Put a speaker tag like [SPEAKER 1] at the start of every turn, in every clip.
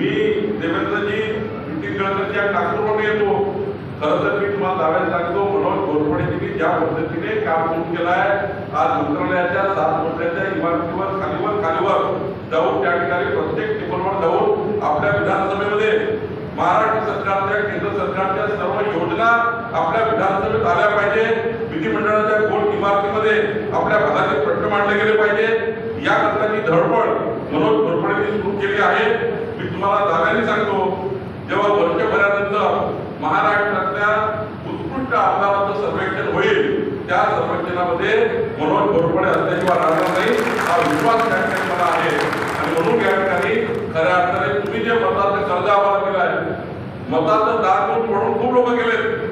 [SPEAKER 1] मी देवेंद्रजी नितीन गडकरीच्या नागपूरमध्ये येतो. खरं तर मी तुम्हाला दाव्यात लागतो मनोज घोरपडेजींनी ज्या पद्धतीने काम सुरू केलं आहे आज मंत्रालयाच्या सात मजल्याच्या इमारतीवर खालीवर खालीवर जाऊन त्या ठिकाणी प्रत्येक टिपलवर जाऊन आपल्या विधानसभेमध्ये महाराष्ट्र सरकारच्या केंद्र सरकारच्या सर्व योजना आपल्या विधानसभेत आल्या पाहिजे. विधिमंडळाच्या गोल इमारतीमध्ये आपल्या भागाचे प्रश्न मांडले गेले पाहिजे? याकरता जी धडपड मनोज घोरपडेंनी सुरू केली आहे मी तुम्हाला जागाने सांगतो जेव्हा वर्षभरानंतर महाराष्ट्रातल्या उत्कृष्ट आमदाराचं सर्वेक्षण होईल त्या सर्वेक्षणामध्ये मनोज घोरपडे असल्याशिवाय राहणार नाही हा विश्वास त्या ठिकाणी मला आहे. आणि म्हणून या ठिकाणी खऱ्या अर्थाने तुम्ही जे मताचं कर्ज आम्हाला दिलाय मताचं दार म्हणून खूप लोक गेलेत.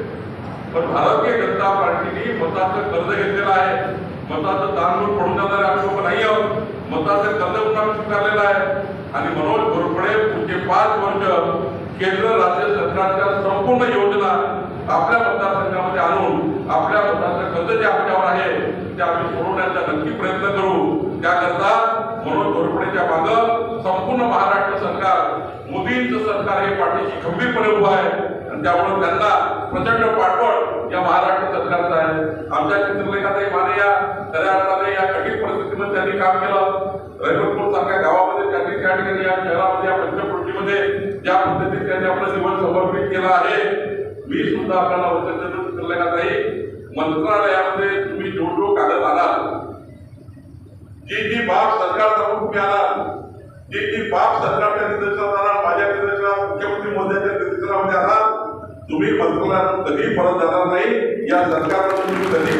[SPEAKER 1] पण भारतीय जनता पार्टीने मताचं कर्ज घेतलेलं आहे. मताचं तांदूळ पडून जाणारे आम्ही लोक नाही आहोत. मताचं कर्ज पण आम्ही स्वीकारलेलं आहे. आणि मनोज घोरपडे पुढचे पाच वर्ष केंद्र राज्य सरकारच्या संपूर्ण योजना आपल्या मतदारसंघामध्ये आणून आपल्या मतदारचं कर्ज जे आपल्यावर आहे ते आम्ही सोडवण्याचा नक्की प्रयत्न करू. त्याकरता मनोज घोरपडेच्या मागं संपूर्ण महाराष्ट्र सरकार मोदींचं सरकार हे पाठीशी खंबीरपणे उभं आहे आणि त्यामुळे त्यांना प्रचंड पाठबळ या महाराष्ट्र सरकारचं आहे. आमच्या चित्रलेखाताई माने या खऱ्या अर्थाने या कठीण परिस्थितीमध्ये त्यांनी काम केलं. रहिमतपूर सारख्या गावामध्ये त्यांनी त्या ठिकाणी या शहरामध्ये या पंचकृतीमध्ये ज्या पद्धतीने त्यांनी आपलं जीवन समर्पित केलं आहे मी सुद्धा आपल्याला वचन देतो चित्रलेखाताई मंत्रालयामध्ये तुम्ही जो जो कागद आला. जी जी बाब सरकार समोर मिळाला जी जी बाब सरकारच्या निर्देशनात आला. माझ्या आला तुम्ही मंत्रालयातून कधी परत जाणार नाही. या सरकारला तुम्ही कधी